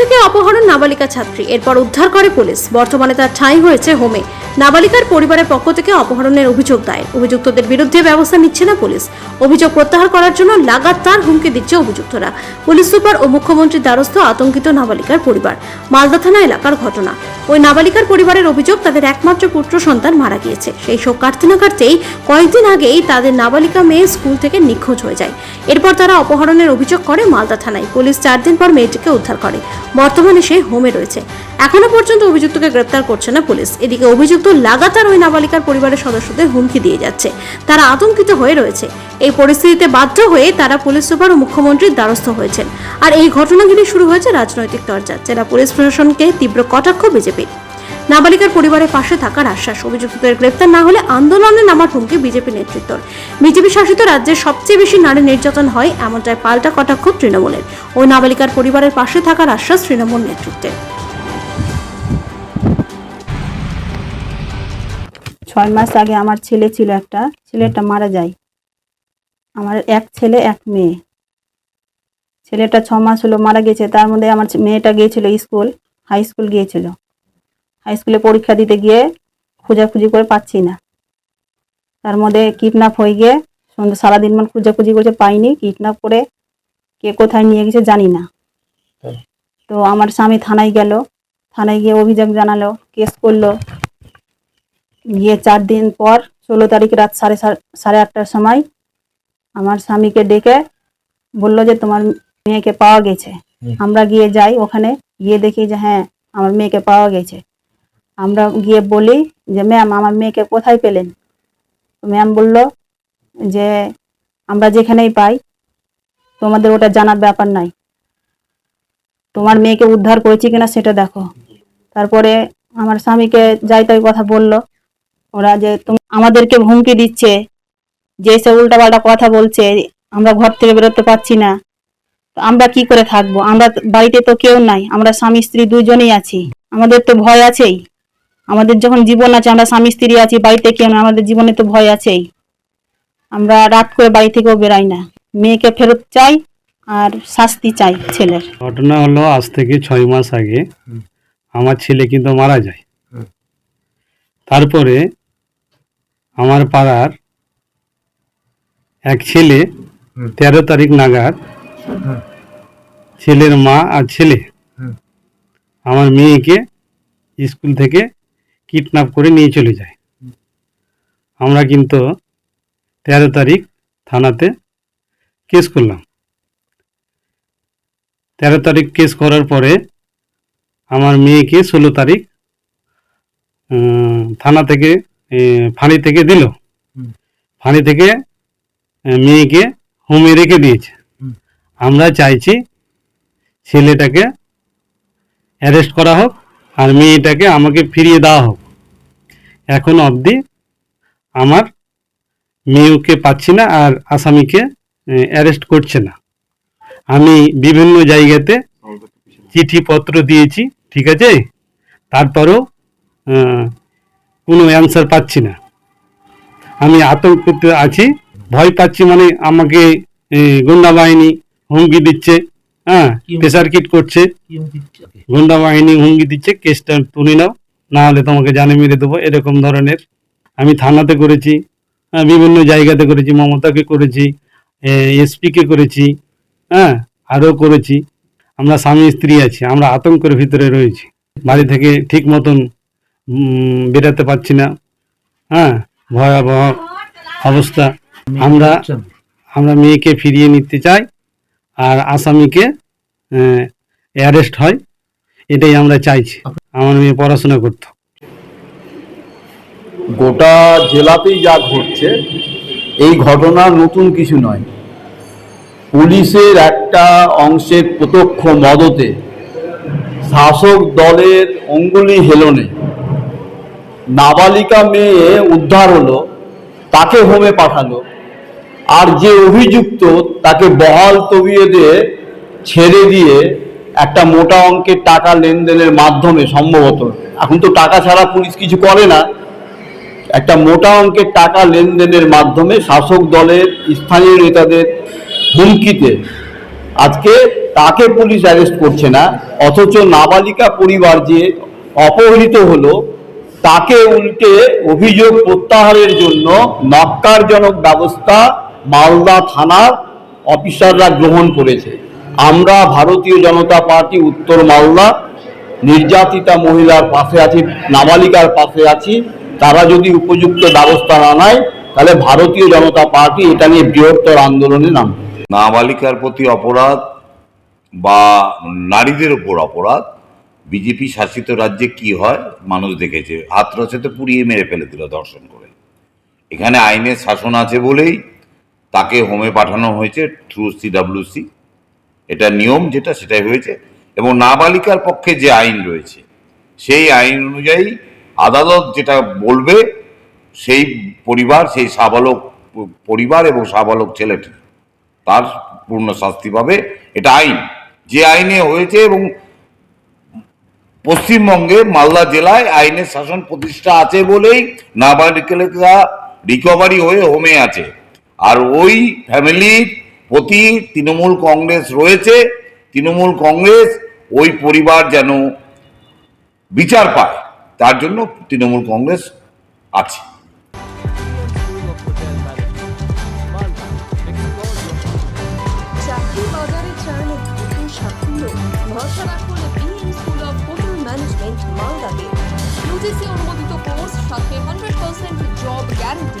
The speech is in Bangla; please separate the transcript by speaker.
Speaker 1: থেকে অপহরণ নাবালিকা ছাত্রী, এরপর উদ্ধার করে পুলিশ। বর্তমানে তার ঠাঁই হয়েছে হোমে। নাবালিকার পরিবারের পক্ষ থেকে অপহরণের অভিযোগ দায়ের। অভিযুক্তদের বিরুদ্ধে ব্যবস্থা নিচ্ছে না পুলিশ। অভিযোগ প্রত্যাহার করার জন্য লাগাতার হুমকি দিচ্ছে অভিযুক্তরা। পুলিশ সুপার ও মুখ্যমন্ত্রীর দ্বারস্থ আতঙ্কিত নাবালিকার পরিবার। মালদা থানা এলাকার ঘটনা। ওই নাবালিকার পরিবারের অভিযোগ তাদের একমাত্র পুত্র সন্তান মারা গিয়েছে। সেই শোক কাটতে না কাটতেই কয়েকদিন আগেই তাদের নাবালিকা মেয়ে স্কুল থেকে নিখোঁজ হয়ে যায়। এরপর তারা অপহরণের অভিযোগ করে মালদা থানায়। পুলিশ চার দিন পর মেয়েটিকে উদ্ধার করে। বর্তমানে সে হোমে রয়েছে। এখনও পর্যন্ত অভিযুক্তকে গ্রেপ্তার করছে না পুলিশ। এদিকে অভিযুক্ত লাগাতার ওই নাবালিকার পরিবারের সদস্যদের হুমকি দিয়ে যাচ্ছে। তারা আতঙ্কিত হয়ে রয়েছে। এই পরিস্থিতিতে বাধ্য হয়ে তারা পুলিশ সুপার ও মুখ্যমন্ত্রীর দ্বারস্থ হয়েছেন। আর এই ঘটনাগুলি শুরু হয়েছে রাজনৈতিক চর্চা। জেলা পুলিশ প্রশাসনকে তীব্র কটাক্ষ বিজেপির। নাবালিকার পরিবারের পাশে থাকার আশ্বাস। অভিযুক্তদের গ্রেপ্তার না হলে আন্দোলনে নামার হুমকি বিজেপি নেতৃত্বর বিজেপি শাসিত রাজ্যে সবচেয়ে বেশি নারী নির্যাতন হয় এমনটাই পাল্টা কটাক্ষ তৃণমূলের। ওই নাবালিকার পরিবারের পাশে থাকার আশ্বাস তৃণমূল নেতৃত্বের।
Speaker 2: ছয় মাস আগে আমার ছেলে ছিল একটা, ছেলেটা মারা যায়। আমার এক ছেলে, এক মেয়ে। ছেলেটা ছ মাস হলো মারা গেছে, তার মধ্যে আমার মেয়েটা গিয়েছিল স্কুল, হাই স্কুল গিয়েছিল। স্কুলে পরীক্ষা দিতে গিয়ে খোঁজাখুঁজি করে পাচ্ছি না। তার মধ্যে কিডন্যাপ হয়ে গিয়ে সন্ধ্যে সারাদিন মানে খোঁজাখুঁজি করছে পাইনি কিডন্যাপ করে কে কোথায় নিয়ে গেছে জানি না। তো আমার স্বামী থানায় গেল থানায় গিয়ে অভিযোগ জানালো কেস করল। গিয়ে চার দিন পর ষোলো তারিখ রাত সাড়ে সাড়ে আটটার সময় আমার স্বামীকে ডেকে বলল যে তোমার মেয়েকে পাওয়া গেছে। আমরা গিয়ে যাই ওখানে গিয়ে দেখি যে হ্যাঁ আমার মেয়েকে পাওয়া গেছে। আমরা গিয়ে বলি যে ম্যাম আমার মেয়েকে কোথায় পেলেন? ম্যাম বলল যে, আমরা যেখানেই পাই, তোমাদের ওটা জানার ব্যাপার নাই। তোমার মেয়েকে উদ্ধার করেছি কিনা সেটা দেখো। তারপরে আমার স্বামীকে যাই তাই কথা বলল। ওরা যে, তুমি, আমাদেরকে হুমকি দিচ্ছে, যে সে উল্টাপাল্টা কথা বলছে, আমরা ঘর থেকে বেরোতে পারছি না। আমরা কি করে থাকব? আমরা বাড়িতে তো কেউ নাই, আমরা স্বামী স্ত্রী দুজনেই আছি। আমাদের তো ভয় আছেই। আমাদের যখন জীবন আছে আমরা স্বামী স্ত্রী আছি বাড়িতে কেউ না আমাদের জীবনে তো ভয় আছেই। আমরা রাত করে বাড়ি থেকেও বেরাই না। মেয়েকে ফেরত চাই আর শাস্তি চাই ছেলের।
Speaker 3: ঘটনা হলো আজ থেকে ছয় মাস আগে। আমার ছেলে কিন্তু মারা যায়। তারপরে আমার পাড়ার এক ছেলে তেরো তারিখ নাগাদ ছেলের মা আর ছেলে আমার মেয়েকে স্কুল থেকে কিডন্যাপ করে নিয়ে চলে যায়। আমরা কিন্তু তেরো তারিখ থানাতে কেস করলাম। তেরো তারিখ কেস করার পরে আমার মেয়েকে ষোলো তারিখ থানা থেকে ফাঁড়ি থেকে দিল। ফাঁড়ি থেকে মেয়েকে হোমে রেখে দিয়েছে। আমরা চাইছি ছেলেটাকে অ্যারেস্ট করা হোক। আর মেয়েটাকে আমাকে ফিরিয়ে দেওয়া হোক। এখন অবধি আমার মেয়েকে পাচ্ছি না আর আসামিকে অ্যারেস্ট করছে না। আমি বিভিন্ন জায়গাতে চিঠিপত্র দিয়েছি, ঠিক আছে? তারপরেও কোনো অ্যান্সার পাচ্ছি না। আমি আতঙ্কিত আছি, ভয় পাচ্ছি মানে আমাকে গুন্ডা বাহিনী হুমকি দিচ্ছে। হ্যাঁ প্রেশার কিট করছে। গুন্ডা বাহিনী হুমকি দিচ্ছে কেসটা তুলে নাও না হলে তোমাকে জানে মেরে দেবো এরকম ধরনের। আমি থানাতে করেছি হ্যাঁ, বিভিন্ন জায়গাতে করেছি মমতাকে করেছি এসপিকে করেছি হ্যাঁ আরও করেছি। আমরা স্বামী স্ত্রী আছি আমরা আতঙ্কের ভিতরে রয়েছি। বাড়ি থেকে ঠিক মতন বেরোতে পারছি না হ্যাঁ ভয়াবহ অবস্থা। আমরা আমরা মেয়েকে ফিরিয়ে নিতে চাই আর আসামিকে অ্যারেস্ট হয়। এটাই আমরা চাইছি। আমার মেয়ে পড়াশোনা করতো।
Speaker 4: গোটা জেলাতেই যা ঘটছে, এই ঘটনা নতুন কিছু নয়। পুলিশের একটা অংশের প্রত্যক্ষ মদতে শাসক দলের অঙ্গুলি হেলনে নাবালিকা মেয়ে উদ্ধার হলো, তাকে হোমে পাঠালো। আর যে অভিযুক্ত তাকে বহাল তবিয়ে দিয়ে ছেড়ে দিয়ে একটা মোটা অঙ্কের টাকা লেনদেনের মাধ্যমে সম্ভবত, এখন তো টাকা ছাড়া পুলিশ কিছু করে না, একটা মোটা অঙ্কের টাকা লেনদেনের মাধ্যমে শাসক দলের স্থানীয় নেতাদের হুমকিতে আজকে তাকে পুলিশ অ্যারেস্ট করছে না, অথচ নাবালিকা পরিবার যে অপহৃত হলো, তাকে উল্টে অভিযোগ প্রত্যাহারের জন্য নক্কারজনক ব্যবস্থা মালদা থানার অফিসাররা গ্রহণ করেছে। আমরা ভারতীয় জনতা পার্টি উত্তর মালদা, নির্যাতিতা মহিলার পাশে আছি, নাবালিকার পাশে আছি। তারা যদি উপযুক্ত ব্যবস্থা না নেয়, তাহলে ভারতীয় জনতা পার্টি এটা নিয়ে বৃহত্তর আন্দোলনে নাম
Speaker 5: নাবালিকার প্রতি অপরাধ বা নারীদের উপর অপরাধ, বিজেপি শাসিত রাজ্যে কি হয়, মানুষ দেখেছে। হাতরসেতে পুড়িয়ে মেরে ফেলে দিল দর্শন করে। এখানে আইনের শাসন আছে বলেই তাকে হোমে পাঠানো হয়েছে থ্রু সিডাব্লিউসি এটা নিয়ম যেটা, সেটাই হয়েছে। এবং নাবালিকার পক্ষে যে আইন রয়েছে, সেই আইন অনুযায়ী আদালত যেটা বলবে, সেই পরিবার, সেই সাবালক, পরিবার এবং সাবালক ছেলেটি, তার পূর্ণ শাস্তি পাবে। এটা আইন। যে আইনে হয়েছে এবং পশ্চিমবঙ্গে মালদা জেলায় আইনের শাসন প্রতিষ্ঠা আছে বলেই নাবালিকা রিকভারি হয়ে হোমে আছে। আর ওই ফ্যামিলির প্রতি তৃণমূল কংগ্রেস রয়েছে, তৃণমূল কংগ্রেস ওই পরিবার যেন বিচার পায়, তার জন্য তৃণমূল কংগ্রেস আছে।
Speaker 6: অনুমোদিত কোর্স সাথে হান্ড্রেড পার্সেন্ট জব গ্যারান্টি